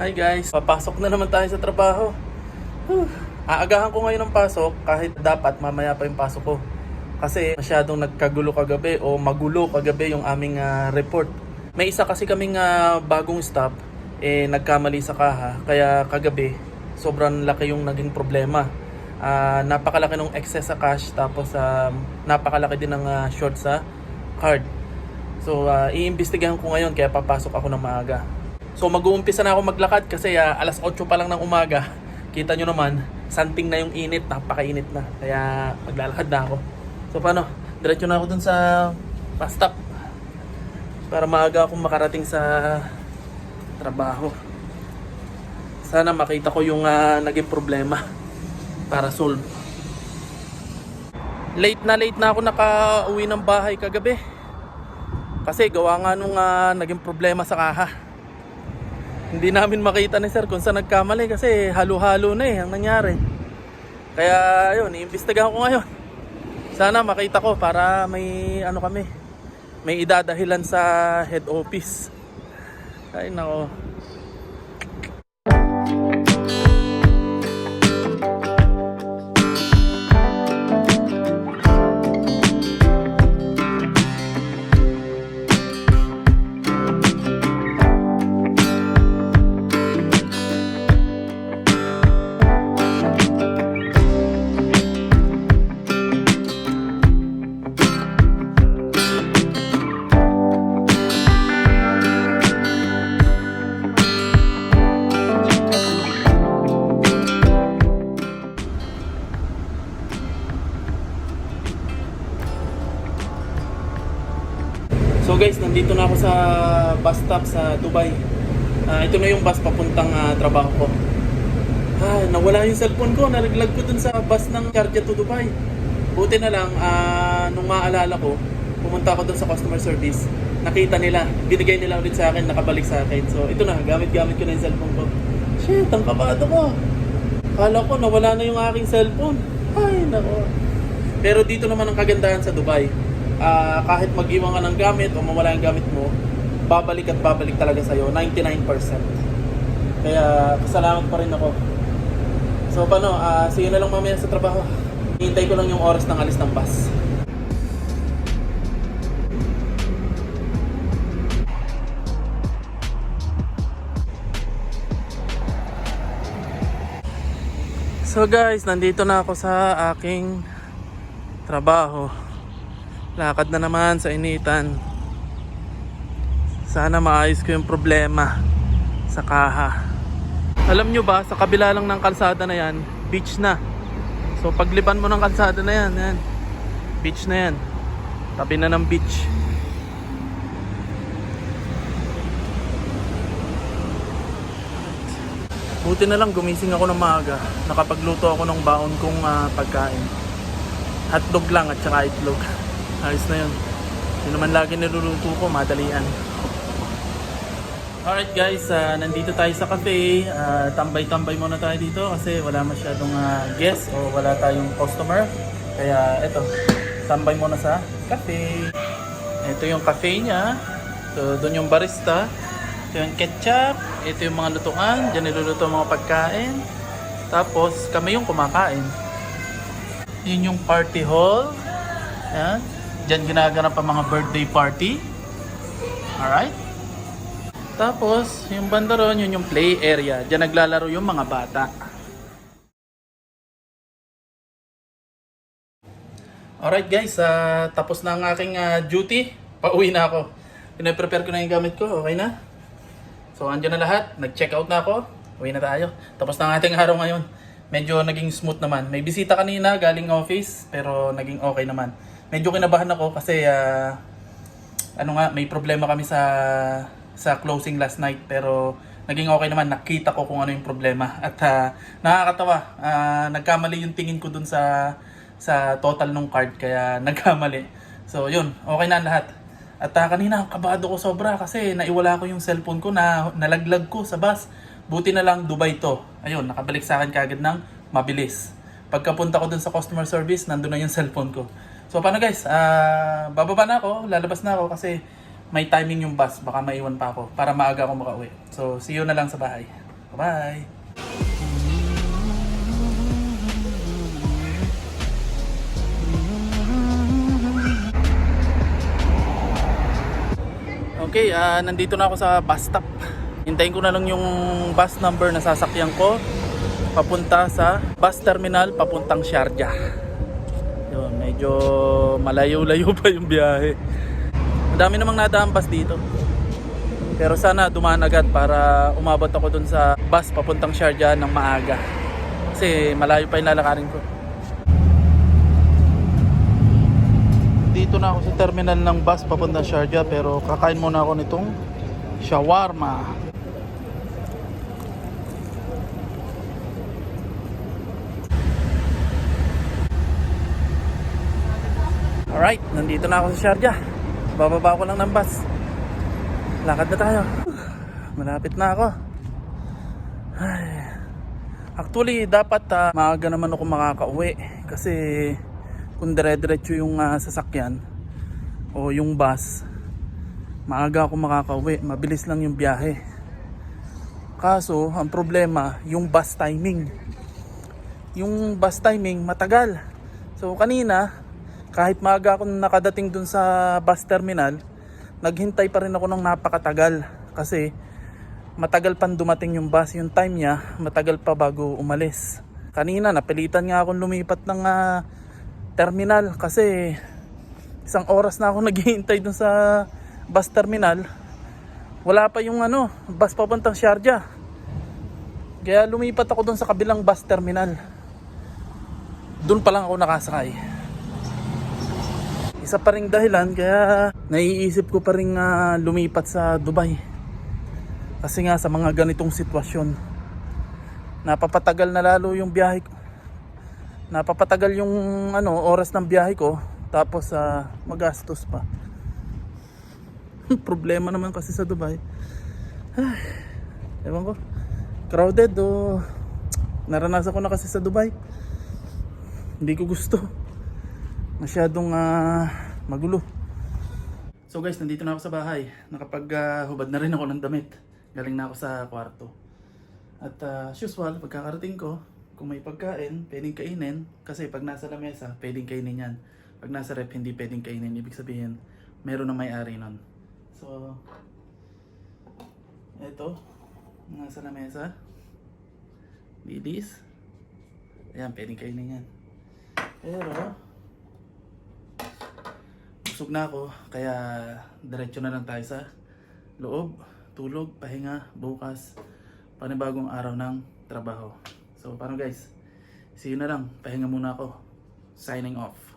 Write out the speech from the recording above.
Hi guys, papasok na naman tayo sa trabaho. Whew. Aagahan ko ngayon ang pasok kahit dapat mamaya pa yung pasok ko. Kasi masyadong nagkagulo kagabi o magulo kagabi yung aming ah, report. May isa kasi kaming ah, bagong staff eh nagkamali sa kaha kaya kagabi sobrang laki yung naging problema. Ah, napakalaki ng excess sa cash tapos ah, napakalaki din ng ah, short sa card. So, uh, iimbestigahan ko ngayon kaya papasok ako ng maaga. So, mag-uumpisa na ako maglakad kasi ah, alas 8 pa lang ng umaga. Kita nyo naman, santing na yung init, napakainit na. Kaya maglalakad na ako. So, paano? Diretso na ako dun sa bus stop. Para maaga akong makarating sa trabaho. Sana makita ko yung ah, naging problema para solve. Late na late na ako naka-uwi ng bahay kagabi. Kasi gawa nga nung ah, naging problema sa kaha. Hindi namin makita ni sir kung saan nagkamali kasi halo-halo na eh ang nangyari. Kaya yun, iimbestigahan ko ngayon. Sana makita ko para may ano kami, may idadahilan sa head office. Ay nako. Nandito na ako sa bus stop sa Dubai. Ah, ito na yung bus papuntang ah, trabaho ko. Ah, nawala yung cellphone ko. Nalaglag ko dun sa bus ng Sharjah to Dubai. Buti na lang, ah, nung maalala ko, pumunta ako dun sa customer service. Nakita nila, binigay nila ulit sa akin, nakabalik sa akin. So ito na, gamit-gamit ko na yung cellphone ko. Shit, ang kabado ko. Kala ko nawala na yung aking cellphone. Ay, nako. Pero dito naman ang kagandahan sa Dubai. Ah, kahit mag-iwan ka ng gamit o mawala yung gamit mo, babalik at babalik talaga sa'yo, 99%. Kaya kasalamat pa rin ako. So paano, ah, see you na lang mamaya sa trabaho. Hintay ko lang yung oras ng alis ng bus. So guys, nandito na ako sa aking trabaho. Lakad na naman sa initan. Sana maayos ko yung problema sa kaha. Alam nyo ba, sa kabila lang ng kalsada na yan, beach na. So pagliban mo ng kalsada na yan, yan. Beach na yan. Tabi na ng beach. Buti na lang gumising ako ng maaga. Nakapagluto ako ng baon kong ah, pagkain. Hotdog lang at saka itlog. Ayos na yun. Yun naman lagi niluluto ko, madalian. Alright guys, ah, nandito tayo sa cafe. Ah, tambay-tambay muna tayo dito kasi wala masyadong ah, guest o wala tayong customer. Kaya eto, tambay muna sa cafe. Ito yung cafe niya. So, doon yung barista. Ito yung ketchup. Ito yung mga lutuan. Diyan niluluto mga pagkain. Tapos, kami yung kumakain. Yun yung party hall. Yan. Diyan ginaganap ang mga birthday party. Alright. Tapos, yung banda ron, yun yung play area. Diyan naglalaro yung mga bata. Alright guys, ah, tapos na ang aking ah, duty. Pauwi na ako. Pinaprepare ko na yung gamit ko. Okay na? So, andyan na lahat. Nag-check out na ako. Uwi na tayo. Tapos na ang ating araw ngayon. Medyo naging smooth naman. May bisita kanina galing office, pero naging okay naman. Medyo kinabahan ako kasi ah, ano nga, may problema kami sa sa closing last night pero naging okay naman. Nakita ko kung ano yung problema at ah, nakakatawa. Ah, nagkamali yung tingin ko dun sa sa total ng card kaya nagkamali. So yun, okay na lahat. At ah, kanina kabado ko sobra kasi naiwala ko yung cellphone ko na nalaglag ko sa bus. Buti na lang Dubai to. Ayun, nakabalik sa akin kagad ng mabilis. Pagkapunta ko dun sa customer service, nandun na yung cellphone ko. So paano guys, Ah, bababa na ako, lalabas na ako kasi may timing yung bus, baka maiwan pa ako para maaga ako makauwi. So see you na lang sa bahay. Bye! Okay, ah nandito na ako sa bus stop. Hintayin ko na lang yung bus number na sasakyan ko papunta sa bus terminal papuntang Sharjah. Medyo malayo-layo pa yung biyahe. Madami namang nadaan bus dito. Pero sana dumaan agad para umabot ako dun sa bus papuntang Sharjah ng maaga. Kasi malayo pa yung lalakarin ko. Dito na ako sa terminal ng bus papuntang Sharjah pero kakain muna ako nitong shawarma. Alright, nandito na ako sa Sharjah. Bababa ko lang ng bus. Lakad na tayo. Malapit na ako. Actually, dapat ah, maaga naman ako makakauwi. Kasi kung dire-diretso yung ah, sasakyan o yung bus, maaga ako makakauwi. Mabilis lang yung biyahe. Kaso, ang problema, yung bus timing. Yung bus timing, matagal. So, kanina, kahit maaga ako nakadating dun sa bus terminal, naghintay pa rin ako ng napakatagal kasi matagal pang dumating yung bus. Yung time niya, matagal pa bago umalis. Kanina, napilitan nga akong lumipat ng ah, terminal kasi isang oras na ako naghihintay dun sa bus terminal. Wala pa yung ano, bus papuntang Sharjah. Kaya lumipat ako dun sa kabilang bus terminal. Doon pa lang ako nakasakay isa pa ring dahilan kaya naiisip ko pa rin ah, lumipat sa Dubai. Kasi nga sa mga ganitong sitwasyon, napapatagal na lalo yung biyahe ko. Napapatagal yung ano, oras ng biyahe ko tapos sa magastos pa. Problema naman kasi sa Dubai. Ewan ko. Crowded o naranasan ko na kasi sa Dubai. Hindi ko gusto masyadong ah, magulo. So guys, nandito na ako sa bahay. Nakapag-hubad na rin ako ng damit. Galing na ako sa kwarto. At ah, as usual, pagkakarating ko, kung may pagkain, pwedeng kainin. Kasi pag nasa lamesa, pwedeng kainin yan. Pag nasa rep, hindi pwedeng kainin. Ibig sabihin, meron na may-ari nun. So, eto, nasa lamesa. Ladies. Ayan, pwedeng kainin yan. Pero, busog na ako, kaya diretso na lang tayo sa loob, tulog, pahinga, bukas, panibagong araw ng trabaho. So, paano guys? See you na lang. Pahinga muna ako. Signing off.